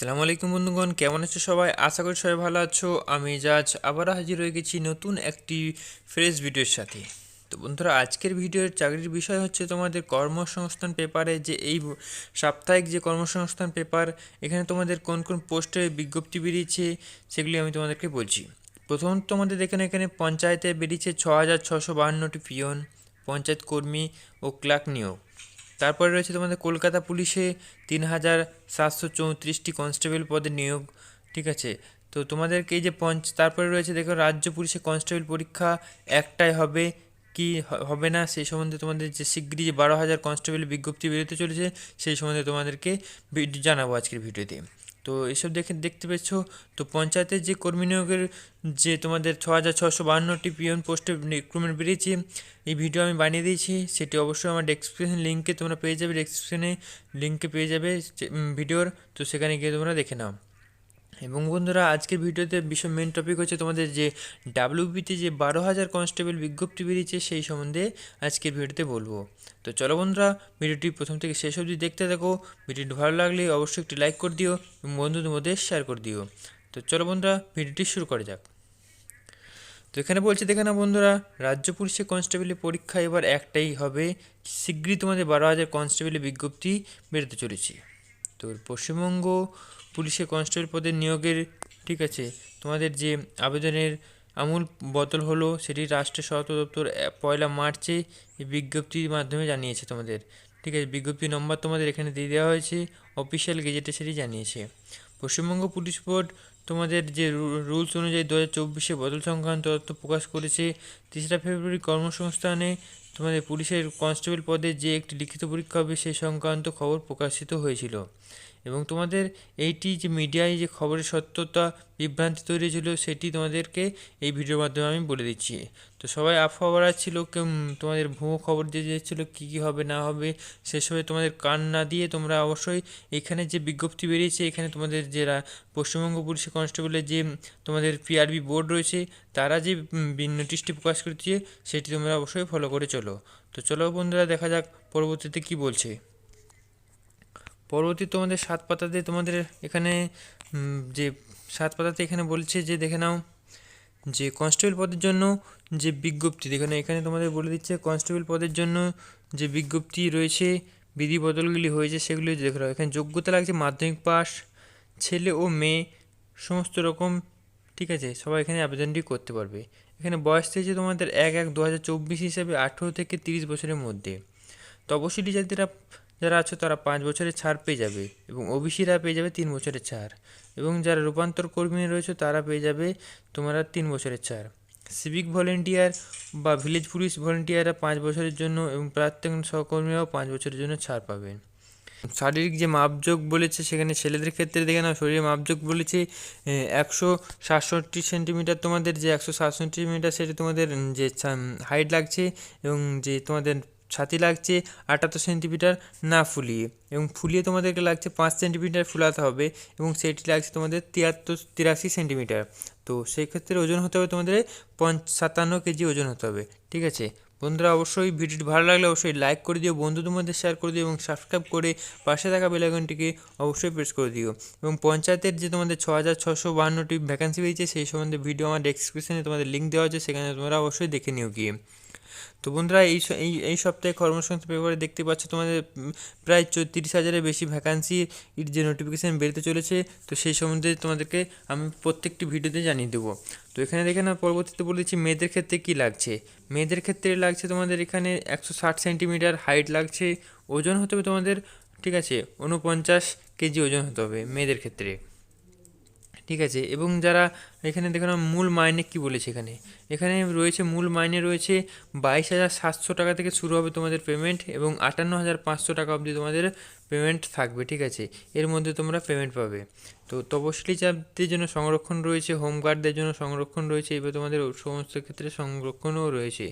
আসসালামু আলাইকুম বন্ধুগণ, কেমন আছো সবাই? আশা করি সবাই ভালো আছো। আমি জাজ আবারও হাজির হয়ে গেছি নতুন একটি ফ্রেশ ভিডিওর সাথে। তো বন্ধুরা, আজকের ভিডিওর চাকরির বিষয় হচ্ছে তোমাদের কর্মসংস্থান পেপারে যে এই সাপ্তাহিক যে কর্মসংস্থান পেপার এখানে তোমাদের কোন কোন পোস্টে বিজ্ঞপ্তি বেরিয়েছে, সেগুলি আমি তোমাদেরকে বলছি। প্রথম তোমাদের এখানে এখানে পঞ্চায়েতে বেরিয়েছে ছ হাজার ছশো বাহান্নটি পিয়ন, পঞ্চায়েত কর্মী ও ক্লার্ক নিয়োগ। তারপরে রয়েছে তোমাদের কলকাতা পুলিশে তিন হাজার সাতশো চৌত্রিশটি কনস্টেবল পদে নিয়োগ, ঠিক আছে? তো তোমাদেরকে এই যে পঞ্চ, তারপরে রয়েছে দেখো রাজ্য পুলিশে কনস্টেবল পরীক্ষা একটাই হবে, কি হবে না? সেই সম্বন্ধে তোমাদের যে শিগগিরই যে বারো হাজার কনস্টেবল বিজ্ঞপ্তি বেরোতে চলেছে, সেই সম্বন্ধে তোমাদেরকে জানাব আজকের ভিডিওতে। তো এসব দেখে দেখতে পেয়েছ? তো পঞ্চায়েতের যে কর্মী নিয়োগের যে তোমাদের ছ হাজার ছশো বাহান্নটি পিয়ন পোস্টে রিক্রুটমেন্ট বেরিয়েছে, এই ভিডিও আমি বানিয়ে দিয়েছি। সেটি অবশ্যই আমার ডেসক্রিপশন লিঙ্কে তোমরা পেয়ে যাবে। ডেসক্রিপশনে লিঙ্কে পেয়ে যাবে ভিডিওর। তো সেখানে গিয়ে তোমরা দেখে নাও। এবং বন্ধুরা, আজকের ভিডিওতে বিষয় মেন টপিক হচ্ছে তোমাদের যে ডাব্লিউবিতে যে বারো হাজার কনস্টেবল বিজ্ঞপ্তি বেরিয়েছে, সেই সম্বন্ধে আজকের ভিডিওতে বলব। তো চলো বন্ধুরা, ভিডিওটি প্রথম থেকে শেষ অবধি দেখতে থাকো। ভিডিওটি ভালো লাগলে অবশ্যই একটি লাইক করে দিও এবং বন্ধুদের মধ্যে শেয়ার করে দিও। তো চলো বন্ধুরা, ভিডিওটি শুরু করা যাক। তো এখানে বলছে, দেখে না বন্ধুরা, রাজ্য পুলিশের কনস্টেবলের পরীক্ষা এবার একটাই হবে। শীঘ্রই তোমাদের বারো হাজার কনস্টেবলের বিজ্ঞপ্তি বেরোতে চলেছে। তো পশ্চিমবঙ্গ পুলিশের কনস্টেবল পদের নিয়োগের, ঠিক আছে, তোমাদের যে আবেদনের আমূল বদল হলো সেটি রাষ্ট্রের সহায়তা দপ্তর পয়লা মার্চে বিজ্ঞপ্তির মাধ্যমে জানিয়েছে তোমাদের। ঠিক আছে, বিজ্ঞপ্তি নম্বর তোমাদের এখানে দিয়ে দেওয়া হয়েছে, অফিসিয়াল গেজেটে সেটি জানিয়েছে। পশ্চিমবঙ্গ পুলিশ বোর্ড তোমাদের যে রুলস অনুযায়ী দু হাজার চব্বিশে বদল সংক্রান্ত তথ্য প্রকাশ করেছে, তেসরা ফেব্রুয়ারি কর্মসংস্থানে তোমাদের পুলিশের কনস্টেবল পদে যে একটি লিখিত পরীক্ষা হবে সেই সংক্রান্ত খবর প্রকাশিত হয়েছিল। এবং তোমাদের এইটি যে মিডিয়ায় যে খবরের সত্যতা বিভ্রান্তি তৈরি হয়েছিল, সেটি তোমাদেরকে এই ভিডিওর মাধ্যমে আমি বলে দিচ্ছি। তো সবাই আফওয়ারা ছিল, কেউ তোমাদের ভুয়ো খবর দিয়ে দিয়েছিল কী কী হবে, না হবে সেসবে তোমাদের কান না দিয়ে তোমরা অবশ্যই এখানে যে বিজ্ঞপ্তি বেরিয়েছে, এখানে তোমাদের যে পশ্চিমবঙ্গ পুলিশ কনস্টেবলের যে তোমাদের পিআরবি বোর্ড রয়েছে, তারা যে নোটিশটি প্রকাশ করেছে, সেটি তোমরা অবশ্যই ফলো করে চলো। তো চলো বন্ধুরা দেখা যাক পরবর্তীতে কি বলছে। পরবর্তী তোমাদের সাত পাতাতে তোমাদের এখানে যে সাত পাতাতে এখানে বলছে যে, দেখে নাও, যে কনস্টেবল পদের জন্য যে বিজ্ঞপ্তি এখানে এখানে তোমাদের বলে দিচ্ছে কনস্টেবল পদের জন্য যে বিজ্ঞপ্তি রয়েছে, বিধি বদলগুলি হয়েছে সেগুলি দেখে নাও। এখানে যোগ্যতা লাগছে মাধ্যমিক পাস ছেলে ও মেয়ে, সমস্ত রকম, ঠিক আছে, সবাই এখানে আবেদনটি করতে পারবে। এখানে বয়স থেকে তোমাদের এক এক দু হাজার চব্বিশ হিসাবে আঠেরো থেকে তিরিশ বছরের মধ্যে। তপশিলি জাতিরা, যারা আছো তারা পাঁচ বছরের ছাড় পেয়ে যাবে এবং ওবিসিরা পেয়ে যাবে তিন বছরের ছাড়। এবং যারা রূপান্তর কর্মী রয়েছে তারা পেয়ে যাবে তোমরা তিন বছরের ছাড়। সিভিক ভলেন্টিয়ার বা ভিলেজ পুলিশ ভলেন্টিয়াররা পাঁচ বছরের জন্য এবং প্রাক্তন সহকর্মীরাও পাঁচ বছরের জন্য ছাড় পাবেন। শারীরিক যে মাপযোগ বলেছে, সেখানে ছেলেদের ক্ষেত্রে দেখে নাও, শরীরের মাপযোগ বলেছে একশো সাতষট্টি সেন্টিমিটার তোমাদের যে একশো সাতষট্টি সেন্টিমিটার, সেটা তোমাদের যে হাইট লাগছে এবং যে তোমাদের ছাতি লাগছে, আটাত্তর সেন্টিমিটার না ফুলিয়ে। এবং ফুলিয়ে তোমাদেরকে লাগছে পাঁচ সেন্টিমিটার ফুলাতে হবে এবং সেটি লাগছে তোমাদের তিয়াত্তর, তিরাশি সেন্টিমিটার। তো সেই ক্ষেত্রে ওজন হতে হবে তোমাদের পঞ্চ, সাতান্ন কেজি ওজন হতে হবে। ঠিক আছে? বন্ধুরা, অবশ্যই ভিডিওটি ভালো লাগলে অবশ্যই লাইক করে দিও, বন্ধুদের মধ্যে শেয়ার করে দিও এবং সাবস্ক্রাইব করে পাশে থাকা বেলাইকনটিকে অবশ্যই প্রেস করে দিও। এবং পঞ্চায়েতের যে তোমাদের ছ হাজার ছশো বাহান্নটি ভ্যাকান্সি রয়েছে, সেই সম্বন্ধে ভিডিও আমার ডেসক্রিপশনে তোমাদের লিঙ্ক দেওয়া আছে, সেখানে তোমরা অবশ্যই দেখে নিও গিয়ে। তো বন্ধুরা, এই এই এই সপ্তাহে কর্মসংস্থান পেপারে দেখতে পাচ্ছ তোমাদের প্রায় তিরিশ হাজারের বেশি ভ্যাকান্সি যে নোটিফিকেশান বেরোতে চলেছে। তো সেই সম্বন্ধে তোমাদেরকে আমি প্রত্যেকটি ভিডিওতে জানিয়ে দেবো। তো এখানে দেখে না পরবর্তীতে বলেছি মেয়েদের ক্ষেত্রে কী লাগছে? মেয়েদের ক্ষেত্রে লাগছে তোমাদের এখানে একশো ষাট সেন্টিমিটার হাইট লাগছে, ওজন হতে হবে তোমাদের, ঠিক আছে উনপঞ্চাশ কেজি ওজন হতে হবে মেয়েদের ক্ষেত্রে। ঠিক আছে? এবং যারা এখানে দেখো না, মূল মাইনে কি বলেছে এখানে? এখানে রয়েছে, মূল মাইনে রয়েছে বাইশ হাজার সাতশো টাকা থেকে শুরু হবে তোমাদের পেমেন্ট এবং আটান্ন হাজার পাঁচশো টাকা অবধি তোমাদের পেমেন্ট থাকবে, ঠিক আছে? এর মধ্যে তোমরা পেমেন্ট পাবে। তো তপশিলি চাপদের জন্য সংরক্ষণ রয়েছে, হোমগার্ডদের জন্য সংরক্ষণ রয়েছে, এবার তোমাদের সমস্ত ক্ষেত্রে সংরক্ষণও রয়েছে।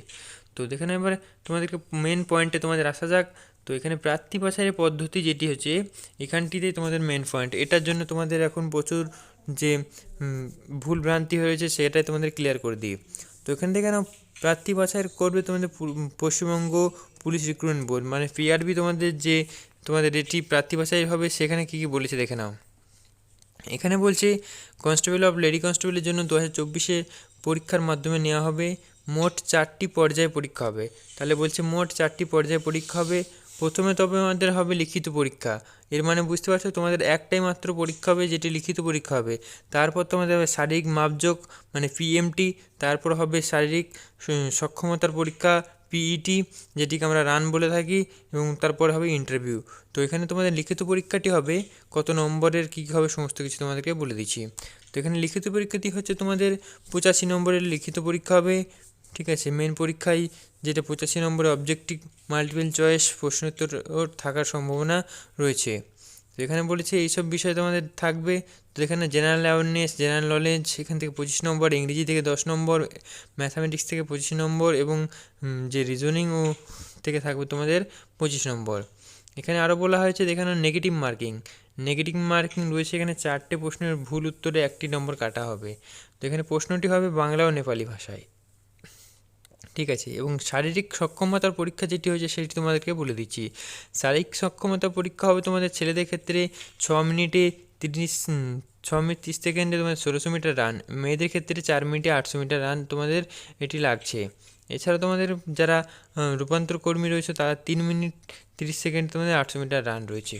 তো দেখেন এবার তোমাদেরকে মেন পয়েন্টে তোমাদের আসা যাক। তো এখানে প্রার্থী বাছাইয়ের পদ্ধতি যেটি হচ্ছে, এখানটিতেই তোমাদের মেন পয়েন্ট এটার জন্য তোমাদের এখন প্রচুর যে ভুল ভ্রান্তি হয়েছে সেটাই তোমাদের ক্লিয়ার করে দিই। তো এখান থেকে না প্রার্থী বাছাই করবে তোমাদের পশ্চিমবঙ্গ পুলিশ রিক্রুটমেন্ট বোর্ড মানে পিআরবি তোমাদের যে, তোমাদের এটি প্রার্থী বাছাই হবে সেখানে কী কী বলেছে দেখে নাও। এখানে বলছে কনস্টেবল অফ লেডি কনস্টেবলের জন্য দু হাজার চব্বিশে পরীক্ষার মাধ্যমে নেওয়া হবে। মোট চারটি পর্যায়ে পরীক্ষা হবে। তাহলে বলছে মোট চারটি পর্যায়ে পরীক্ষা হবে। প্রথমে তবে আমাদের হবে লিখিত পরীক্ষা। এর মানে বুঝতে পারছ? তোমাদের একটাই মাত্র পরীক্ষা হবে, যেটি লিখিত পরীক্ষা হবে। তারপর তোমাদের হবে শারীরিক মাপযোগ মানে পিএমটি তারপর হবে শারীরিক সক্ষমতার পরীক্ষা পিইটি যেটিকে আমরা রান বলে থাকি, এবং তারপর হবে ইন্টারভিউ তো এখানে তোমাদের লিখিত পরীক্ষাটি হবে, কত নম্বরের কী হবে, সমস্ত কিছু তোমাদেরকে বলে দিচ্ছি। তো এখানে লিখিত পরীক্ষাটি হচ্ছে তোমাদের পঁচাশি নম্বরের লিখিত পরীক্ষা হবে ঠিক আছে মেন পরীক্ষায় যেটা পঁচাশি নম্বরে অবজেক্টিভ মাল্টিপল চয়েস প্রশ্নোত্তর থাকার সম্ভাবনা রয়েছে। তো এখানে বলেছে এইসব বিষয় তোমাদের থাকবে। তো এখানে জেনারেল অ্যাওয়ারনেস জেনারেল নলেজ এখান থেকে পঁচিশ নম্বর, ইংরেজি থেকে দশ নম্বর ম্যাথামেটিক্স থেকে পঁচিশ নম্বর এবং যে রিজনিং ও থেকে থাকবে তোমাদের পঁচিশ নম্বর। এখানে আরও বলা হয়েছে এখানে নেগেটিভ মার্কিং নেগেটিভ মার্কিং রয়েছে এখানে চারটে প্রশ্নের ভুল উত্তরে একটি নম্বর কাটা হবে। তো এখানে প্রশ্নটি হবে বাংলা ও নেপালি ভাষায়। ঠিক আছে, এবং শারীরিক সক্ষমতার পরীক্ষা যেটি হয়েছে সেটি তোমাদেরকে বলে দিচ্ছি। শারীরিক সক্ষমতা পরীক্ষা হবে তোমাদের ছেলেদের ক্ষেত্রে ছ মিনিটে তিরিশ ছ মিনিট তিরিশ সেকেন্ডে তোমাদের ষোলোশো মিটার রান, মেয়েদের ক্ষেত্রে চার মিনিটে আটশো মিটার রান তোমাদের এটি লাগছে। এছাড়া তোমাদের যারা রূপান্তর কর্মী রয়েছে তারা তিন মিনিট তিরিশ সেকেন্ড তোমাদের আটশো মিটার রান রয়েছে।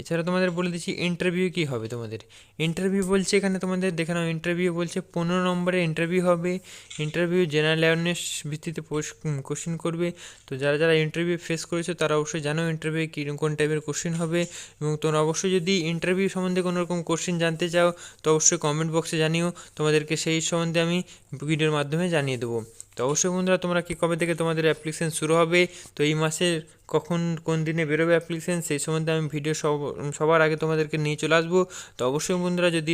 এছাড়া তোমাদের বলে দিচ্ছি ইন্টারভিউ কী হবে তোমাদের? ইন্টারভিউ বলছে এখানে তোমাদের, দেখে নাও ইন্টারভিউ বলছে পনেরো নম্বরে ইন্টারভিউ হবে। ইন্টারভিউ জেনারেল অ্যাওয়ারনেস ভিত্তিতে কোশ্চেন করবে। তো যারা যারা ইন্টারভিউ ফেস করেছ, তারা অবশ্যই জানো ইন্টারভিউ কী কোন টাইপের কোশ্চেন হবে। এবং তোমরা অবশ্যই যদি ইন্টারভিউ সম্বন্ধে কোনো রকম কোশ্চেন জানতে চাও, তো অবশ্যই কমেন্ট বক্সে জানিও। তোমাদেরকে সেই সম্বন্ধে আমি ভিডিওর মাধ্যমে জানিয়ে দেবো। তো অবশ্যই বন্ধুরা, তোমরা কি কবে থেকে তোমাদের অ্যাপ্লিকেশান শুরু হবে? তো এই মাসের কখন, কোন দিনে বেরোবে অ্যাপ্লিকেশান সেই সম্বন্ধে আমি ভিডিও সব, সবার আগে তোমাদেরকে নিয়ে চলে আসব। তো অবশ্যই বন্ধুরা, যদি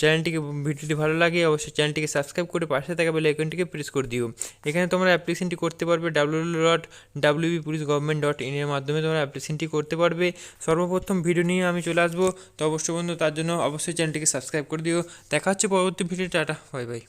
চ্যানেলটিকে ভিডিওটি ভালো লাগে, অবশ্যই চ্যানেলটিকে সাবস্ক্রাইব করে পাশে থাকা বেল আইকনটিকে প্রেস করে দিও। এখানে তোমরা অ্যাপ্লিকেশনটি করতে পারবে W dot WB police government dot এর মাধ্যমে তোমরা অ্যাপ্লিকেশনটি করতে পারবে। সর্বপ্রথম ভিডিও নিয়ে আমি চলে আসব। তো অবশ্যই বন্ধু তার জন্য অবশ্যই চ্যানেলটিকে সাবস্ক্রাইব করে দিও। দেখা হচ্ছে পরবর্তী ভিডিও টাটা বাই বাই